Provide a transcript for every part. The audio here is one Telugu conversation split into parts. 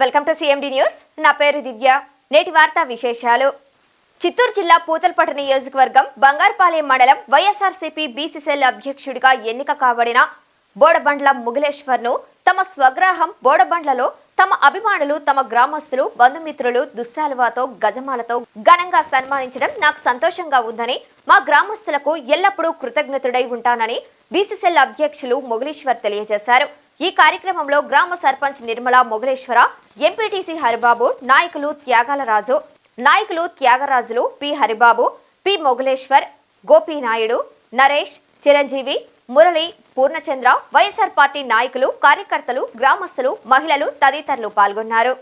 వెల్కమ్ టు సిఎండి న్యూస్ నా పేరు దివ్య. నేటి వార్తా విశేషాలు. చిత్తూరు జిల్లా పూతలపట్ట నియోజకవర్గం బంగారుపాలెం మండలం వైఎస్ఆర్సీపీ బీసీసీఎల్ అధ్యక్షుడిగా ఎన్నిక కాబడిన బోడబండ్ల ముగిలేశ్వర్ను తమ స్వగ్రాహం బోడబండ్లలో తమ అభిమానులు తమ గ్రామస్తులు బంధుమిత్రులు దుస్సాలువాతో గజమాలతో ఘనంగా సన్మానించడం నాకు సంతోషంగా ఉందని మా గ్రామస్తులకు ఎల్లప్పుడూ కృతజ్ఞతుడై ఉంటానని బీసీసీఎల్ అధ్యక్షులు మొగలీశ్వర్ తెలియజేశారు. ఈ కార్యక్రమంలో గ్రామ సర్పంచ్ నిర్మల మొగలేశ్వర ఎంపీటీసీ హరిబాబు నాయకులు త్యాగాల రాజు నాయకులు త్యాగరాజులు P Haribabu P Mogaleswar Gopinaidu Naresh Chiranjeevi Murali Purnachandra YSR party నాయకులు కార్యకర్తలు గ్రామస్తులు మహిళలు తదితరులు పాల్గొన్నారు.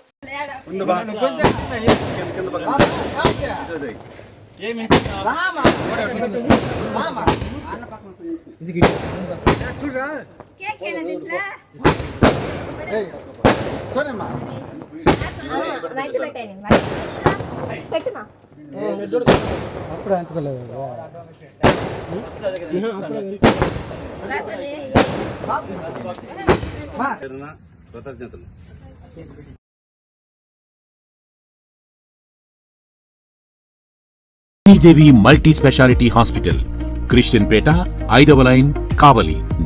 అప్పుడు అంటుకోలేదు కృతజ్ఞతలు Sridevi multi speciality hospital Christian Peta ఐదవ line Kavali.